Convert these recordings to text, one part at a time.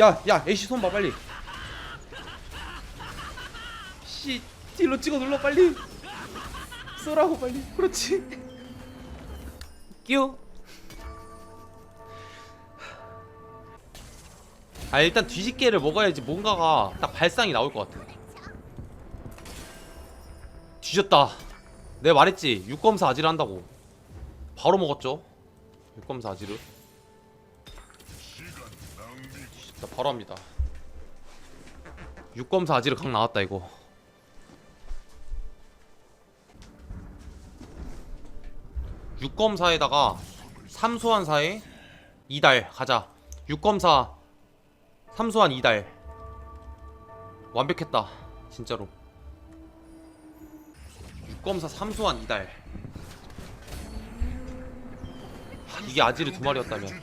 야 야 애쉬 손 봐 빨리. 씨 딜로 찍어 눌러 빨리. 쏘라고 빨리. 그렇지. 끼워. 아 일단 뒤집개를 먹어야지 뭔가가 딱 발상이 나올 것 같아. 뒤졌다. 내가 말했지 육검사 아지를 한다고. 바로 먹었죠? 육검사 아지를 나 바로 합니다. 육검사 아지를 강 나왔다 이거. 육검사에다가 삼소환사에 이달 가자. 육검사 삼소환 이달. 완벽했다 진짜로. 육검사 삼소환 이달. 하, 이게 아지르 두 마리였다면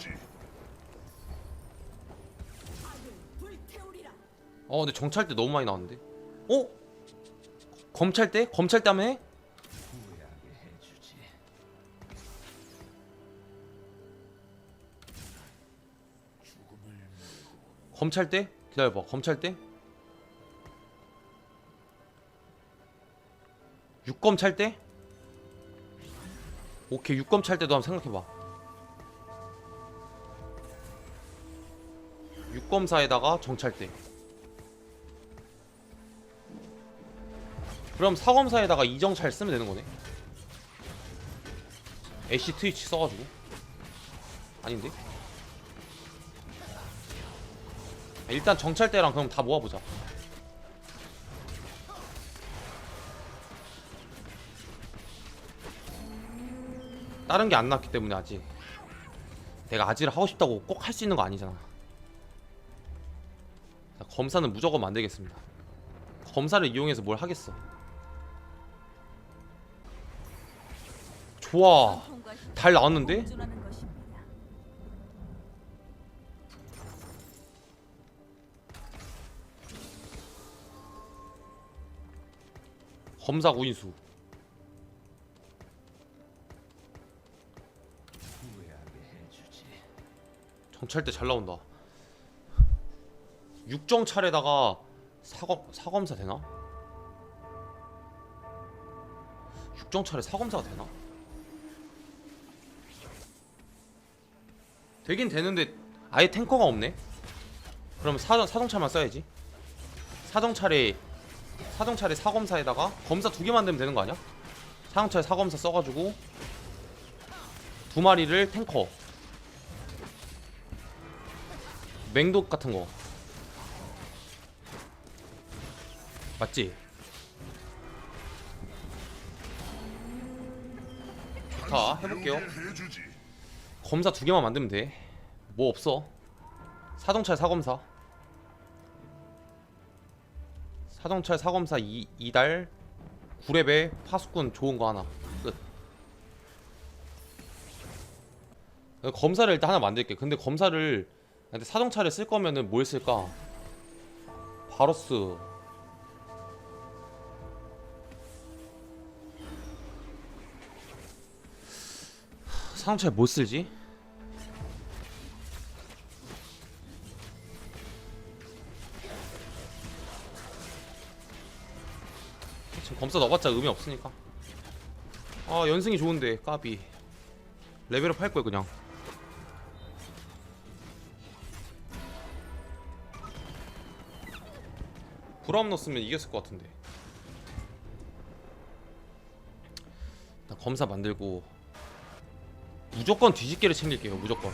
어 근데 정찰 때 너무 많이 나왔는데 어? 검찰 때? 검찰 때 하면 해? 검찰 때? 기다려봐 검찰 때? 육검 찰 때? 오케이 육검 찰 때도 한번 생각해봐 육검사에다가 정찰 때 그럼 사검사에다가 이정찰 쓰면 되는 거네? 애쉬 트위치 써가지고. 아닌데? 일단 정찰 때랑 그럼 다 모아보자. 다른 게 안 났기 때문에 아직. 내가 아지를 하고 싶다고 꼭 할 수 있는 거 아니잖아. 자, 검사는 무조건 만들겠습니다. 검사를 이용해서 뭘 하겠어 좋아 달 나왔는데? 검사 구인수 정찰 때잘 나온다 육정찰에다가 사검 사검사 되나? 육정찰에 사검사가 되나? 되긴 되는데 아예 탱커가 없네. 그럼 사 사정찰만 써야지. 사정찰에 사정찰에 사검사에다가 검사 두 개 만들면 되는 거 아니야? 사정찰 사검사 써가지고 두 마리를 탱커 맹독 같은 거 맞지? 좋다 해볼게요. 검사 두 개만 만들면 돼. 뭐 없어. 사정찰 사검사. 사정찰 사검사 2, 2달 9렙에 파수꾼 좋은 거 하나. 끝. 검사를 일단 하나 만들게. 근데 검사를 근데 사정찰을 쓸 거면은 뭘 쓸까? 바로스. 사정찰 뭐 쓸지? 검사 넣어봤자 의미 없으니까. 아 연승이 좋은데 까비. 레벨업 할 거야 그냥. 브라움 넣었으면 이겼을 것 같은데. 일단 검사 만들고 무조건 뒤집개를 챙길게요 무조건.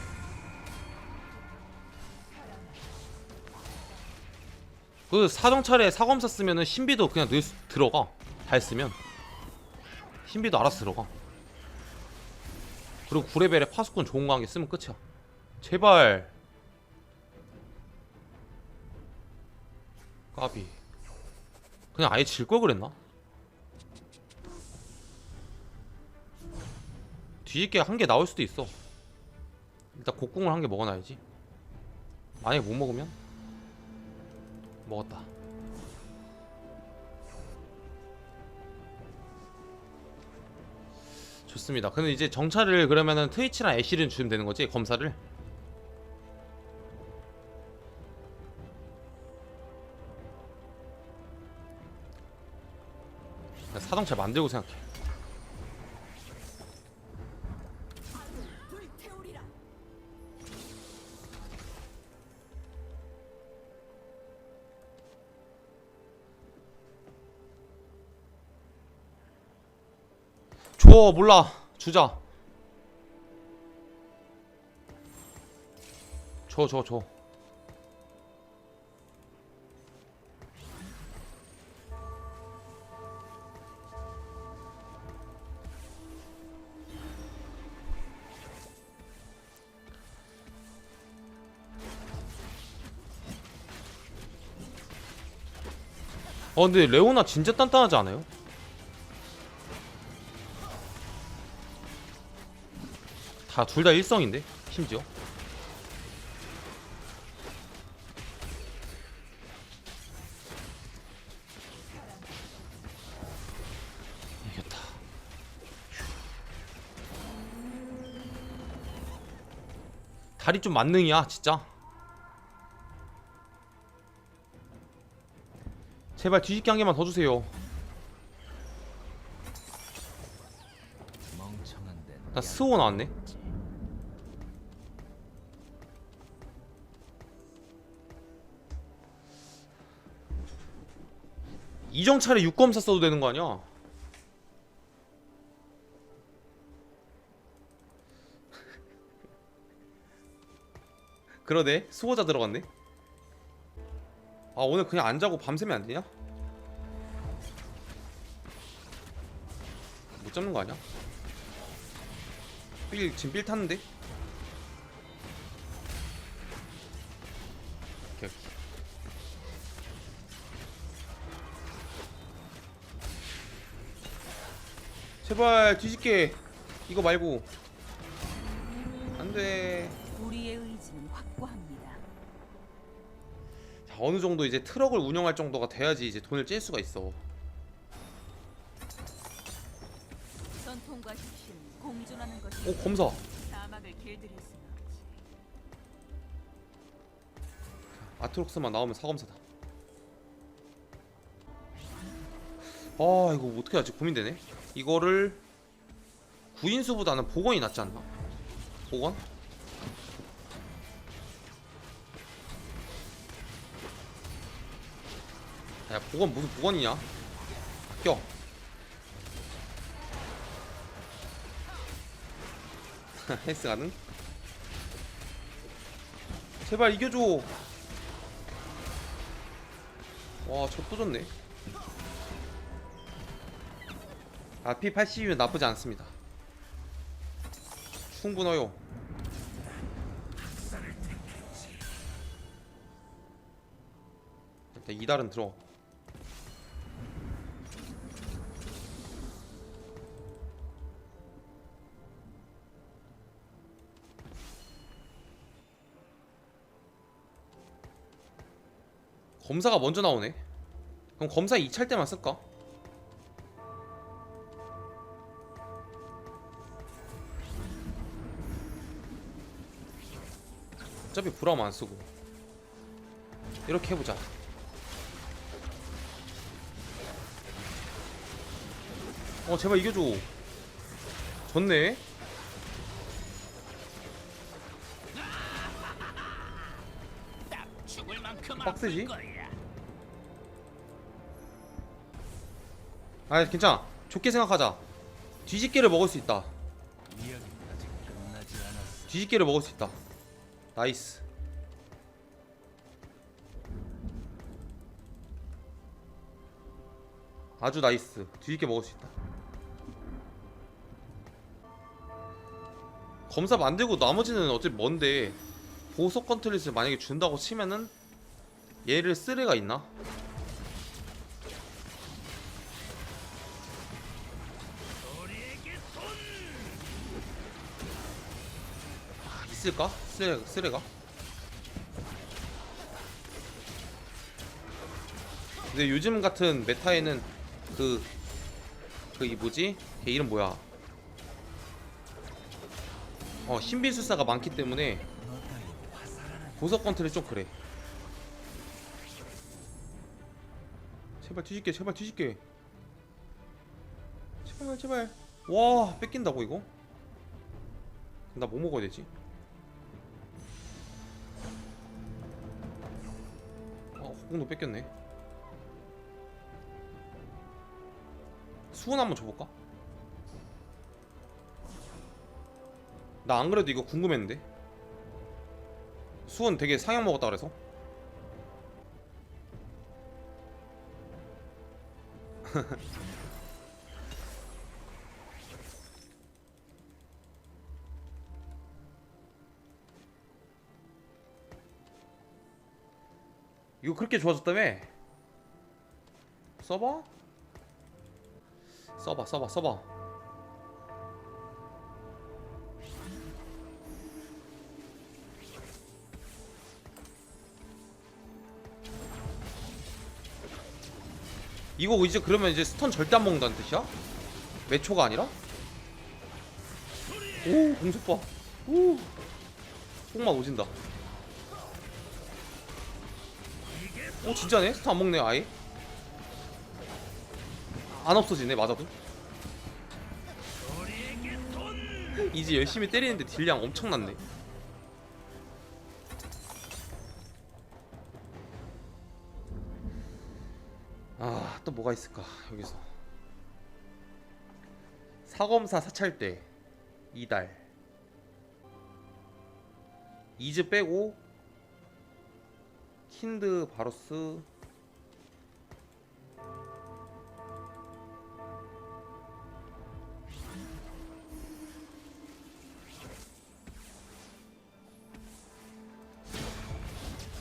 그 사정찰에 사검사 쓰면은 신비도 그냥 늘 수- 들어가 잘 쓰면 신비도 알아서 들어가. 그리고 9레벨에 파수꾼 좋은 거 한 개 쓰면 끝이야. 제발. 까비. 그냥 아예 질 걸 그랬나? 뒤집개 한개 나올 수도 있어. 일단 곡궁을 한 개 먹어놔야지. 만약에 못 먹으면? 먹었다 좋습니다. 근데 이제 정찰을 그러면은 트위치랑 애쉬를 주면 되는 거지? 검사를? 사동차 만들고 생각해. 줘 몰라 주자 줘 줘, 줘. 어 근데 레오나 진짜 단단하지 않아요? 다 둘 다 일성인데 심지어. 이겼다. 다리 좀 만능이야 진짜. 제발 뒤집기 한 개만 더 주세요. 나 스호 나왔네 이정찰에 6검사 써도 되는 거 아니야? 그러네 수호자 들어갔네 아 오늘 그냥 안 자고 밤새면 안 되냐? 못 잡는 거 아니야? 빌 지금 빌 탔는데? 제발 뒤집게. 이거 말고. 안돼. 우리의 의지는 확고합니다. 자, 어느 정도 이제 트럭을 운영할 정도가 돼야지 이제 돈을 찔 수가 있어. 전통과 혁신, 공존하는 것이 오 검사. 사막을 길들일 수는 없지. 아트록스만 나오면 사검사다. 아 이거 어떻게 하지? 고민되네 이거를 구인수보다는 복원이 낫지 않나? 복원? 야 복원 무슨 복원이냐 껴 헬스 가능? 제발 이겨줘 와, 저또 졌네. 아, P80이면 나쁘지 않습니다. 충분해요. 일단 이달은 들어. 검사가 먼저 나오네. 그럼 검사 2찰 때만 쓸까? 어차피 브라움 안 쓰고 이렇게 해보자. 어 제발 이겨줘. 졌네. 빡세지? 아 괜찮아. 좋게 생각하자. 뒤집개를 먹을 수 있다. 뒤집개를 먹을 수 있다. 나이스. 아주 나이스. 뒤집개 먹을 수 있다. 검사 만들고 나머지는 어차피 뭔데 보석 컨트롤을 만약에 준다고 치면은 얘를 쓸 애가 있나? 있을까? 쓸 애가? 근데 요즘 같은 메타에는 그, 그, 이 뭐지? 걔 이름 뭐야? 어, 신비술사가 많기 때문에 보석 컨트롤이 좀 그래. 제발 뒤집게, 제발 뒤집게. 제발 제발 와 뺏긴다고 이거? 나 뭐 먹어야 되지? 공도 뺏겼네. 수은 한번 줘볼까? 나 안 그래도 이거 궁금했는데. 수은 되게 상향 먹었다 그래서 이거 그렇게 좋아졌다며? 써봐? 써봐 써봐 써봐 이거 이제 그러면 이제 스턴 절대 안 먹는다는 뜻이야? 몇 초가 아니라? 오 공속 봐. 오 뽕만 오진다. 오 진짜네? 스턴 안 먹네 아예. 안 없어지네 맞아도. 이제 열심히 때리는데 딜량 엄청났네. 아, 또 뭐가 있을까, 여기서. 사검사 사찰대, 이달. 이즈 빼고, 킨드 바로스.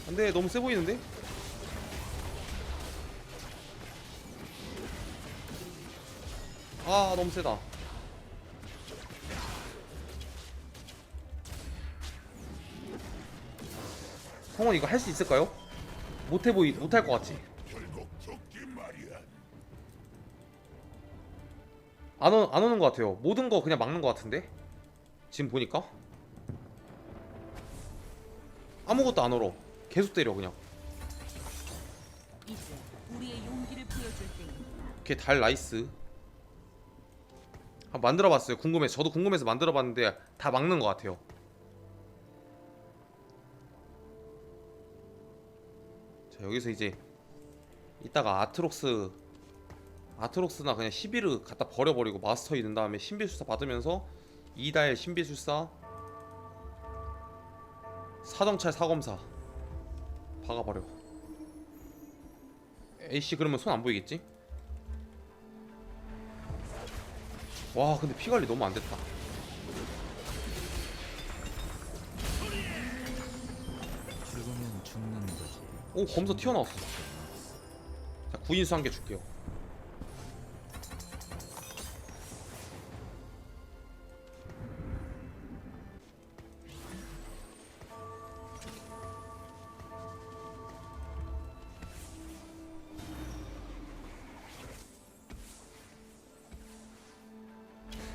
안돼 너무 세 보이는데? 아 너무 세다 성원 이거 할 수 있을까요? 못해 보이 못할 것 같지? 안, 오, 안 오는 것 같아요. 모든 거 그냥 막는 것 같은데? 지금 보니까? 아무것도 안 얼어. 계속 때려 그냥. 걔달 나이스. 아, 만들어봤어요. 궁금해서 저도 궁금해서 만들어봤는데 다 막는 것 같아요 자 여기서 이제 이따가 아트록스 아트록스나 그냥 시비르 갖다 버려버리고 마스터 있는 다음에 신비술사 받으면서 이달 신비술사 사정찰 사검사 박아버려 A씨 그러면 손 안 보이겠지? 와 근데 피관리 너무 안됐다 오 검사 튀어나왔어. 자 구인수 한 개 줄게요.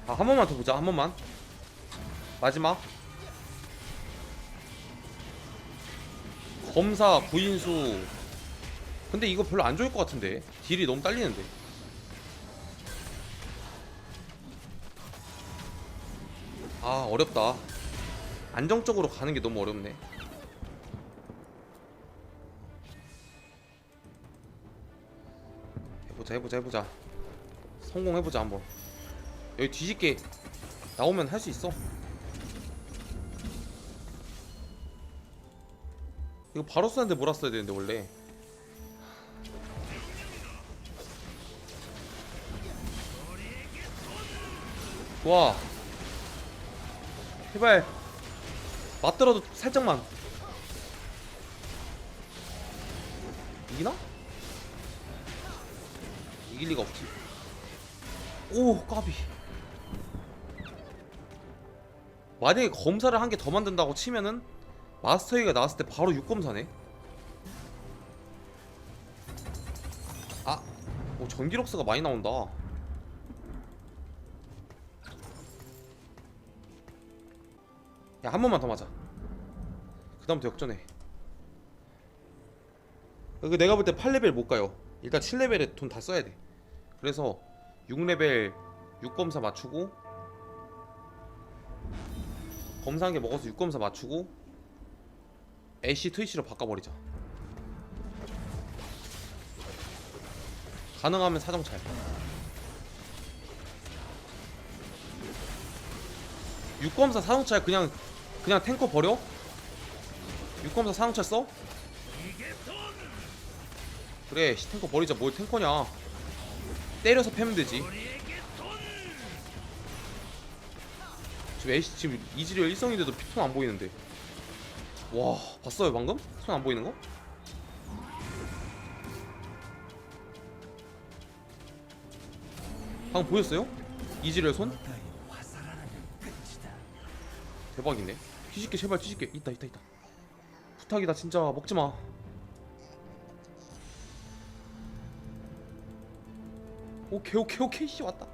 아한 번만 더 보자 한 번만. 마지막 검사 구인수. 근데 이거 별로 안 좋을 것 같은데? 딜이 너무 딸리는데? 아 어렵다. 안정적으로 가는 게 너무 어렵네. 해보자 해보자 해보자. 성공해보자 한번. 여기 뒤집게 나오면 할 수 있어 이거 바로 쓰는데 몰았어야 되는데 원래. 좋아 제발. 맞더라도 살짝만. 이기나? 이길 리가 없지. 오 까비. 만약에 검사를 한 개 더 만든다고 치면은 마스터이가 나왔을 때 바로 6검사네? 아! 오 전기록스가 많이 나온다. 야 한 번만 더 맞아. 그 다음부터 역전해. 그 내가 볼 때 8레벨 못 가요. 일단 7레벨에 돈 다 써야 돼. 그래서 6레벨 6검사 맞추고 검사한 게 먹어서 6검사 맞추고 애쉬 트위치로 바꿔버리자. 가능하면 사정찰 6검사 사정찰 그냥 그냥 탱커 버려? 6검사 사정찰 써? 그래 씨, 탱커 버리자. 뭘 탱커냐? 때려서 패면 되지. 지금 애쉬 지금 이즈리얼 1성인데도 피통 안 보이는데 와 봤어요 방금? 손 안 보이는 거? 방금 보였어요? 이즈리얼 손? 대박이네 뒤집게 제발 뒤집게 있다 있다 있다 부탁이다 진짜 먹지마 오케이 오케이 오케이 씨 왔다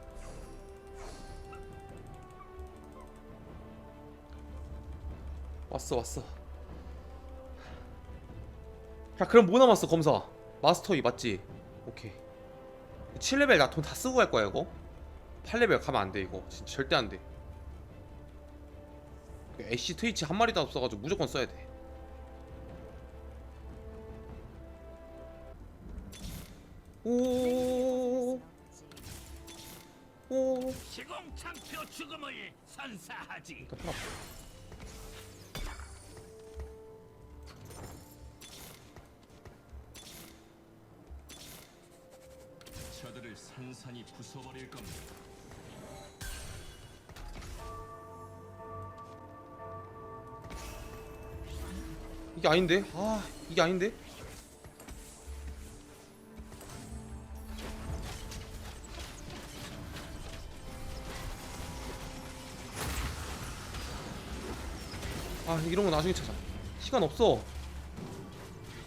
왔어 왔어 자 그럼 뭐 남았어 검사 마스터 2 맞지? 오케이 7레벨 나 돈 다 쓰고 갈 거야 이거 8레벨 가면 안 돼 이거 진짜 절대 안돼 애쉬 트위치 한 마리도 없어가지고 무조건 써야 돼. 오. 오. 시공창표 죽음을 선사하지. 산산이 부숴버릴 겁니다. 이게 아닌데? 아, 이게 아닌데? 아, 이런 거 나중에 찾아. 시간 없어.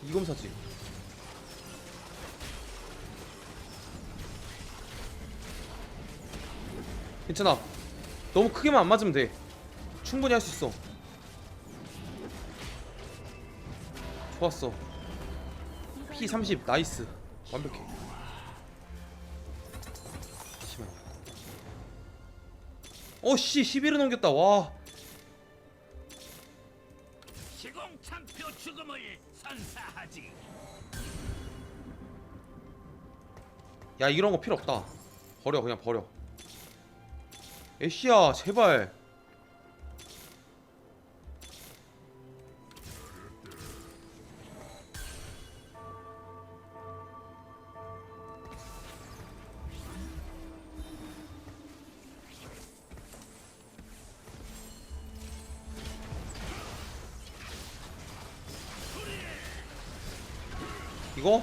이검 사지. 괜찮아. 너무 크게만 안 맞으면 돼. 충분히 할 수 있어. 좋았어. P30 나이스. 완벽해. 잠시만요. 어씨 11을 넘겼다. 와. 시공창표 죽음을 선사하지. 야 이런 거 필요 없다. 버려 그냥 버려. 애쉬야 제발. 이거?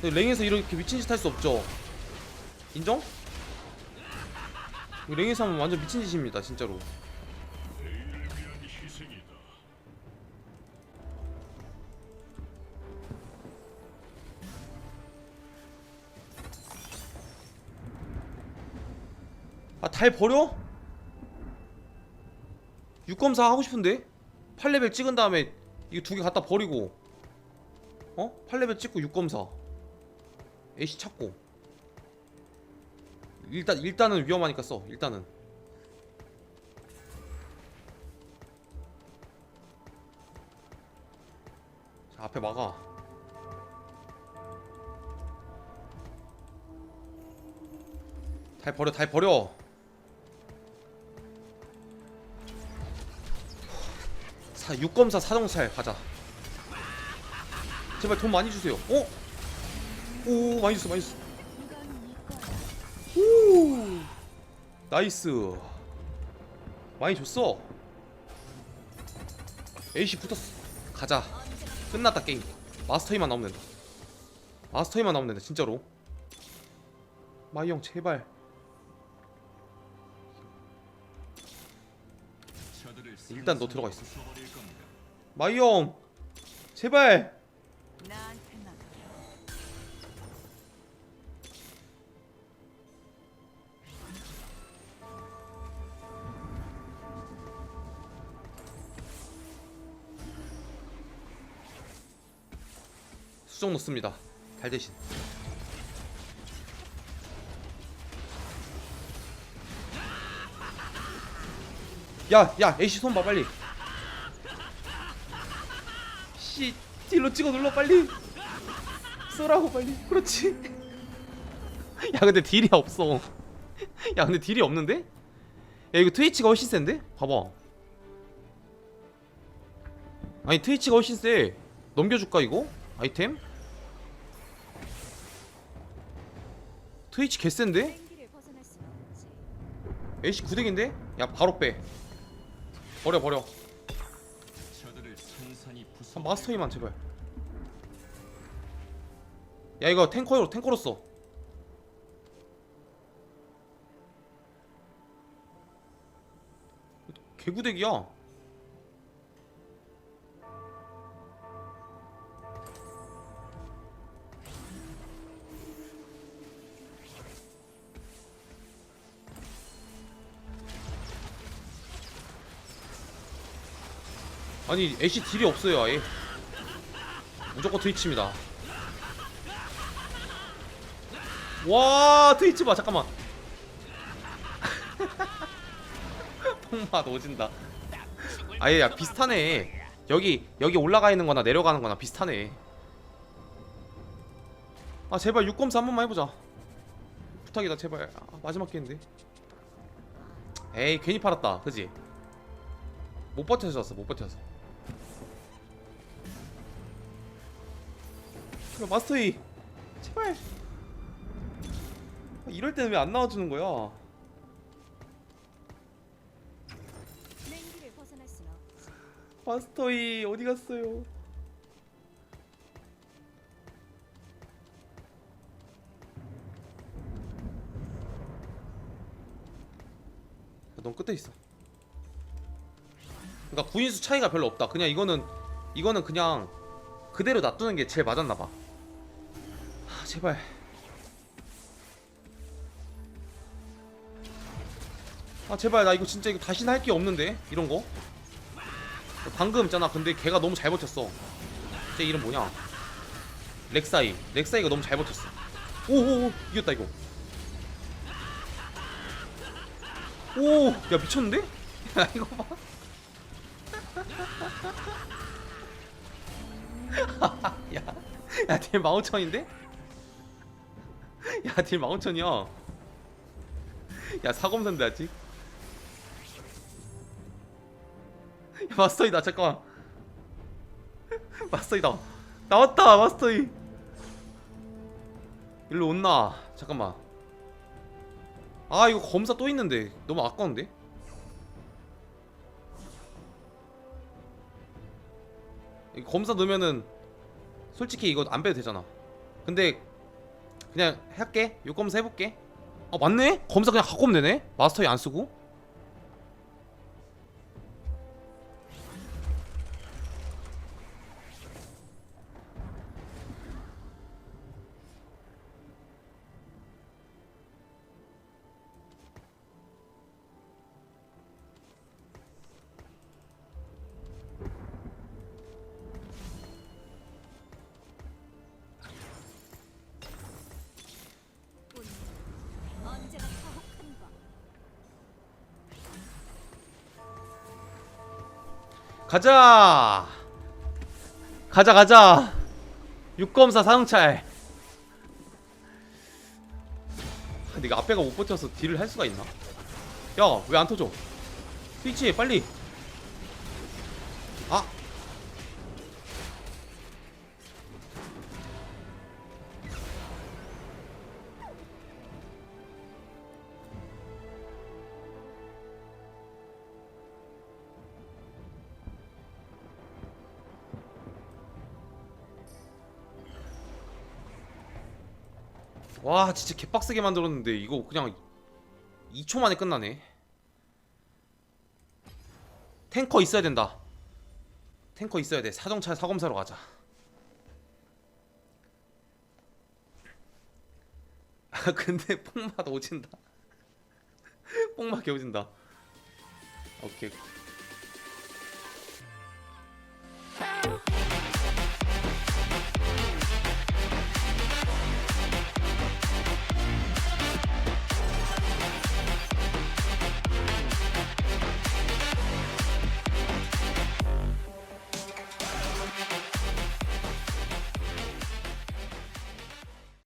근데 랭에서 이렇게 미친 짓 할 수 없죠. 인정? 랭에서 하면 완전 미친 짓입니다, 진짜로. 아, 달 버려? 6검사 하고 싶은데? 8레벨 찍은 다음에 이거 두 개 갖다 버리고 어? 8레벨 찍고 6검사 AC 찾고 일단 일단은 위험하니까 써. 일단은. 자 앞에 막아. 달 버려 달 버려. 사 6검사 사정찰 가자. 제발 돈 많이 주세요. 어? 오 많이 줬어 많이 줬어 나이스. 많이 줬어. 에이씨 붙었어. 가자. 끝났다 게임. 마스터이만 나오면 된다. 마스터이만 나오면 된다 진짜로. 마이 형 제발. 일단 너 들어가 있어. 마이 형 제발 수정 넣습니다. 잘 대신. 야야 애쉬 손봐 빨리. 씨 딜로 찍어 눌러 빨리. 쏘라고 빨리. 그렇지. 야 근데 딜이 없어. 야 근데 딜이 없는데? 야 이거 트위치가 훨씬 센데? 봐봐. 아니 트위치가 훨씬 세. 넘겨줄까 이거? 아이템? 트위치 개센데? 애쉬 구덱인데? 야 바로 빼. 버려 버려. 한 부숴 마스터 이만 제발. 야 이거 탱커로 탱커로 써. 개구덱이야 아니 애쉬 딜이 없어요 아예. 무조건 트위치입니다. 와 트위치 봐 잠깐만. 뽕맛 오진다. 아예 야 비슷하네. 여기 여기 올라가 있는 거나 내려가는 거나 비슷하네. 아 제발 6검사 한 번만 해보자. 부탁이다 제발. 아, 마지막 게임인데. 에이 괜히 팔았다 그지? 못 버텨서 졌어 못 버텨서 그래 마스터이 제발. 아, 이럴 때는 왜 안 나와주는 거야. 마스터이 어디 갔어요? 야, 넌 끝에 있어. 그러니까 구인수 차이가 별로 없다. 그냥 이거는 이거는 그냥 그대로 놔두는 게 제일 맞았나봐. 아 제발. 아 제발 나 이거 진짜 이거 다시는 할 게 없는데 이런 거. 방금 있잖아. 근데 걔가 너무 잘 버텼어. 쟤 이름 뭐냐? 렉사이. 렉사이가 너무 잘 버텼어. 오오오 이겼다 이거. 오 야 미쳤는데? 야 이거 봐. 야, 야, 딜 15,000인데? 야, 딜 15,000이야. 야, 사검선데 아직. 야, 마스터이다. 잠깐만. 마스터이다. 나왔다, 마스터이. 일로 온나. 잠깐만. 아, 이거 검사 또 있는데. 너무 아까운데? 검사 넣으면은 솔직히 이거 안 빼도 되잖아. 근데 그냥 할게. 요 검사 해볼게. 아 맞네? 검사 그냥 갖고 오면 되네? 마스터이 안 쓰고? 가자. 가자 가자. 육검사 사형찰. 아, 내가 앞에가 못 버텨서 딜을 할 수가 있나? 야, 왜 안 터져? 스위치 빨리. 와 진짜 개빡세게 만들었는데 이거 그냥 2초 만에 끝나네. 탱커 있어야 된다. 탱커 있어야 돼. 사정차 사검사로 가자. 아 근데 뽕맛 오진다. 뽕맛 개오진다. 오케이